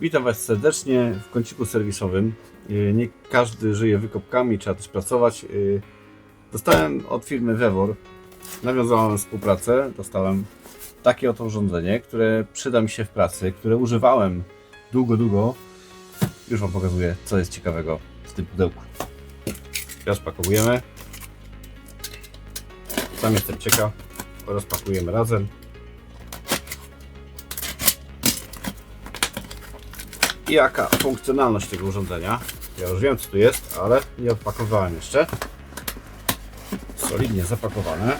Witam Was serdecznie w kąciku serwisowym. Yy, Nie każdy żyje wykopkami, trzeba też pracować. Yy, Dostałem od firmy Wewor, nawiązałem współpracę, dostałem takie oto urządzenie, które przyda mi się w pracy, które używałem długo, długo. Już Wam pokazuję, co jest ciekawego w tym pudełku. Rozpakowujemy. Sam jestem ciekaw. Rozpakujemy razem. Jaka funkcjonalność tego urządzenia? Ja już wiem co tu jest, ale nie odpakowałem jeszcze. Solidnie zapakowane.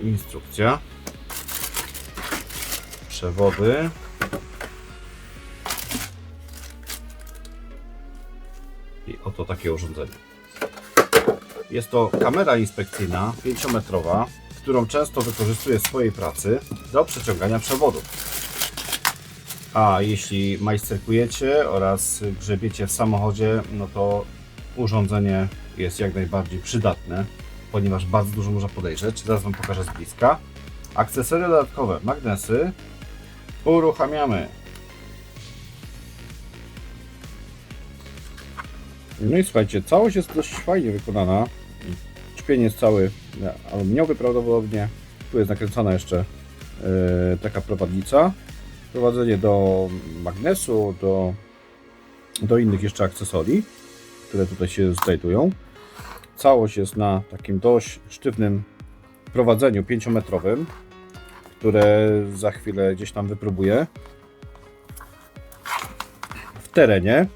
Instrukcja. Przewody. I oto takie urządzenie. Jest to kamera inspekcyjna 5-metrowa, którą często wykorzystuję w swojej pracy do przeciągania przewodów. A jeśli majsterkujecie oraz grzebiecie w samochodzie, no to urządzenie jest jak najbardziej przydatne, ponieważ bardzo dużo można podejrzeć. Zaraz Wam pokażę z bliska. Akcesoria dodatkowe, magnesy. Uruchamiamy. No i słuchajcie, całość jest dość fajnie wykonana. Czpień jest cały e, aluminiowy prawdopodobnie. Tu jest nakręcona jeszcze e, taka prowadnica. Prowadzenie do magnesu, do, do innych jeszcze akcesorii, które tutaj się znajdują. Całość jest na takim dość sztywnym prowadzeniu 5-metrowym, które za chwilę gdzieś tam wypróbuję. W terenie.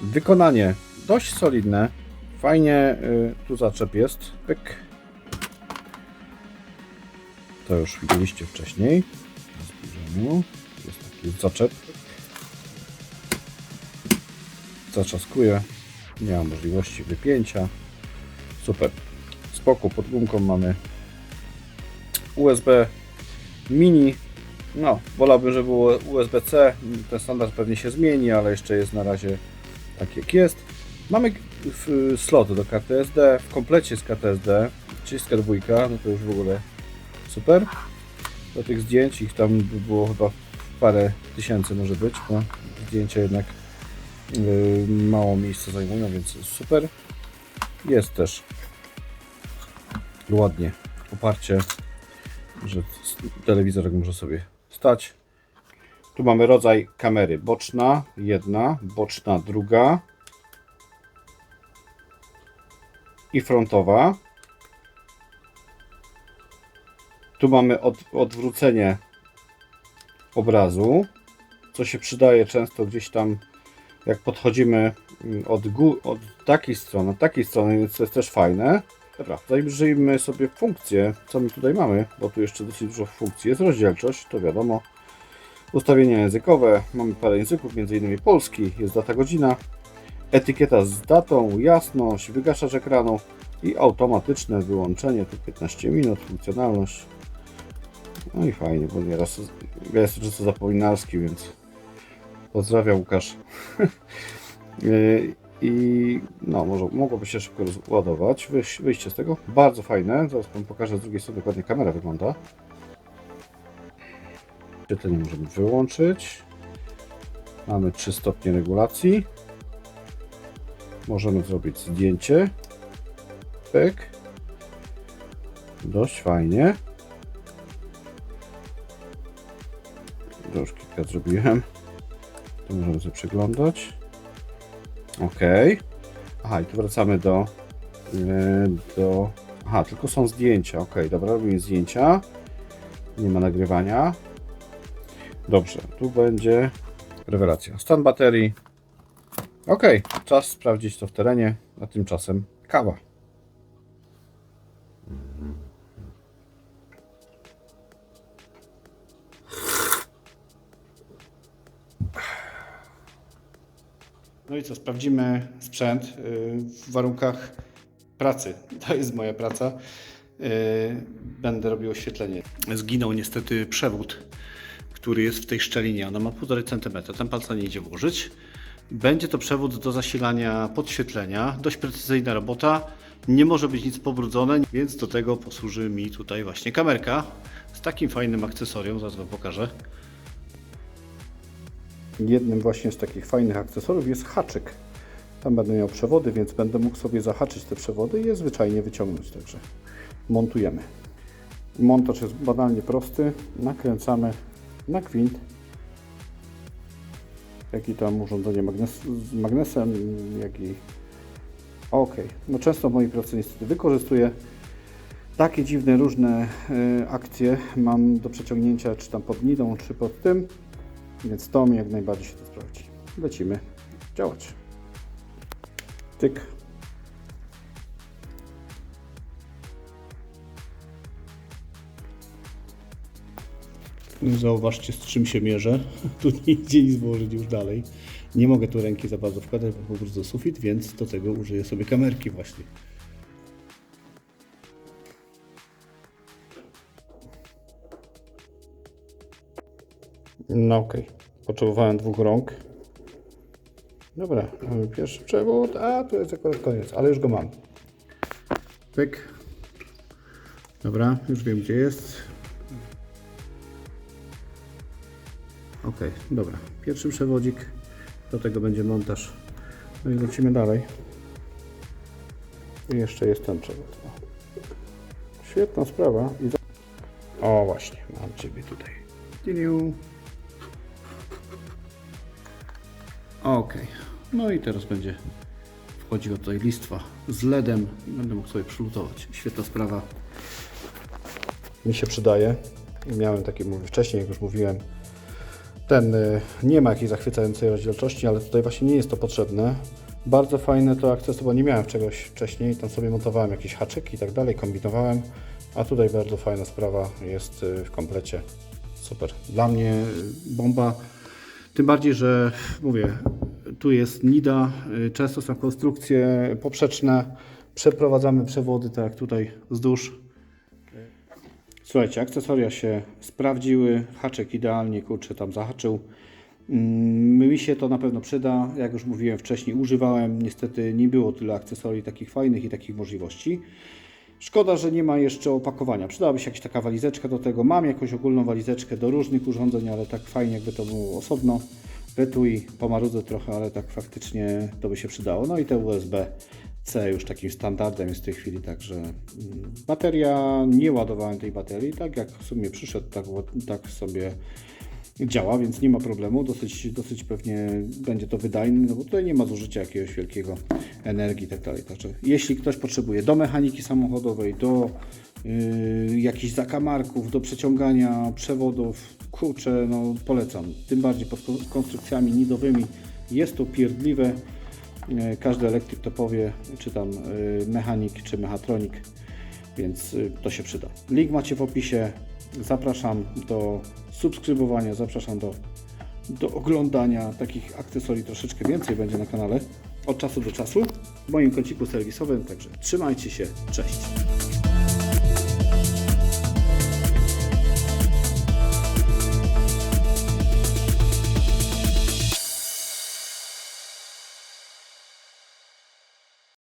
Wykonanie dość solidne. Fajnie y, tu zaczep jest. Pyk. To już widzieliście wcześniej. Na zbliżeniu. Jest taki zaczep. Zatrzaskuje. Nie ma możliwości wypięcia. Super. Spoko. Pod gumką mamy USB mini. No, wolałbym, żeby było USB-C. Ten standard pewnie się zmieni, ale jeszcze jest na razie tak jak jest. Mamy slot do karty SD, w komplecie z karty SD, 32, no to już w ogóle super. Do tych zdjęć ich tam by było chyba parę tysięcy może być, bo zdjęcia jednak yy, mało miejsca zajmują, więc super. Jest też ładnie oparcie, że telewizor może sobie stać. Tu mamy rodzaj kamery boczna, jedna, boczna druga i frontowa. Tu mamy od, odwrócenie obrazu, co się przydaje często gdzieś tam, jak podchodzimy mm, od, od takiej strony, od takiej strony, więc to jest też fajne. Dobra, zajrzyjmy sobie funkcję, co my tutaj mamy, bo tu jeszcze dosyć dużo funkcji. Jest rozdzielczość, to wiadomo. Ustawienia językowe, mamy parę języków, m.in. polski, jest data godzina, etykieta z datą, jasność, wygaszacz ekranu i automatyczne wyłączenie, tu 15 minut, funkcjonalność. No i fajnie, bo nieraz ja jestem często zapominalski, więc pozdrawiam Łukasz. Yy, I no, może mogłoby się szybko rozładować. Wyjś, wyjście z tego, bardzo fajne. Zaraz Wam pokażę z drugiej strony dokładnie kamera wygląda. Świetlenie możemy wyłączyć. Mamy 3 stopnie regulacji. Możemy zrobić zdjęcie. Pyk. Dość fajnie. To kilka zrobiłem. To możemy sobie przeglądać. Ok. Aha, i tu wracamy do. yy, do aha, tylko są zdjęcia. Ok, dobra, robimy zdjęcia. Nie ma nagrywania. Dobrze, tu będzie rewelacja. Stan baterii. Ok, czas sprawdzić to w terenie, a tymczasem kawa. No i co, sprawdzimy sprzęt y, w warunkach pracy. To jest moja praca. Y, Będę robił oświetlenie. Zginął niestety przewód, który jest w tej szczelinie. Ona ma 1,5 cm. Ten palca nie idzie włożyć. Będzie to przewód do zasilania podświetlenia. Dość precyzyjna robota. Nie może być nic pobrudzone, więc do tego posłuży mi tutaj właśnie kamerka z takim fajnym akcesorium. Zaraz Wam pokażę. Jednym właśnie z takich fajnych akcesoriów jest haczyk. Tam będę miał przewody, więc będę mógł sobie zahaczyć te przewody i je zwyczajnie wyciągnąć. Także montujemy. Montaż jest banalnie prosty. Nakręcamy na gwint. Jak i tam urządzenie magnes z magnesem, jak i... Ok, no często w mojej pracy niestety wykorzystuję takie dziwne, różne y, akcje mam do przeciągnięcia, czy tam pod nidą, czy pod tym, więc to mi jak najbardziej się to sprawdzi. Lecimy działać. Tyk. Zauważcie, z czym się mierzę. Tu nie idzie nic włożyć już dalej. Nie mogę tu ręki za bardzo wkładać, bo po prostu sufit, więc do tego użyję sobie kamerki właśnie. No okej. Potrzebowałem dwóch rąk. Dobra, mamy pierwszy przewód, a tu jest akurat koniec, ale już go mam. Pyk. Dobra, już wiem gdzie jest. Ok, dobra. Pierwszy przewodzik, do tego będzie montaż. No i lecimy dalej. I jeszcze jest ten przewód. Świetna sprawa. I. O właśnie, mam Ciebie tutaj. Tiniu. Ok, no i teraz będzie wchodziła tutaj listwa z LEDem będę mógł sobie przylutować. Świetna sprawa. Mi się przydaje. Miałem takie, mówię wcześniej, jak już mówiłem, ten y, nie ma jakiejś zachwycającej rozdzielczości, ale tutaj właśnie nie jest to potrzebne. Bardzo fajne to akcesoria, bo nie miałem czegoś wcześniej, tam sobie montowałem jakieś haczyki i tak dalej, kombinowałem, a tutaj bardzo fajna sprawa jest y, w komplecie. Super. Dla mnie y, bomba, tym bardziej, że mówię, tu jest NIDA, często są konstrukcje poprzeczne, przeprowadzamy przewody, tak jak tutaj wzdłuż Słuchajcie, akcesoria się sprawdziły, haczek idealnie, kurczę, tam zahaczył. Mm, Mi się to na pewno przyda, jak już mówiłem wcześniej, używałem, niestety nie było tyle akcesorii takich fajnych i takich możliwości. Szkoda, że nie ma jeszcze opakowania. Przydałaby się jakaś taka walizeczka do tego. Mam jakąś ogólną walizeczkę do różnych urządzeń, ale tak fajnie jakby to było osobno. Wytuj, pomarudzę trochę, ale tak faktycznie to by się przydało. No i te USB C już takim standardem jest w tej chwili, także mm, bateria, nie ładowałem tej baterii, tak jak w sumie przyszedł, tak, tak sobie działa, więc nie ma problemu, dosyć, dosyć pewnie będzie to wydajne, no bo tutaj nie ma zużycia jakiegoś wielkiego energii i tak. Także jeśli ktoś potrzebuje do mechaniki samochodowej, do yy, jakichś zakamarków, do przeciągania przewodów, kurczę, no polecam. Tym bardziej pod kon- konstrukcjami nidowymi jest to pierdliwe. E, Każdy elektryk to powie, czy tam y, mechanik, czy mechatronik, więc y, to się przyda. Link macie w opisie. Zapraszam do subskrybowania, zapraszam do, do oglądania takich akcesorii. Troszeczkę więcej będzie na kanale od czasu do czasu w moim kąciku serwisowym. Także trzymajcie się, cześć.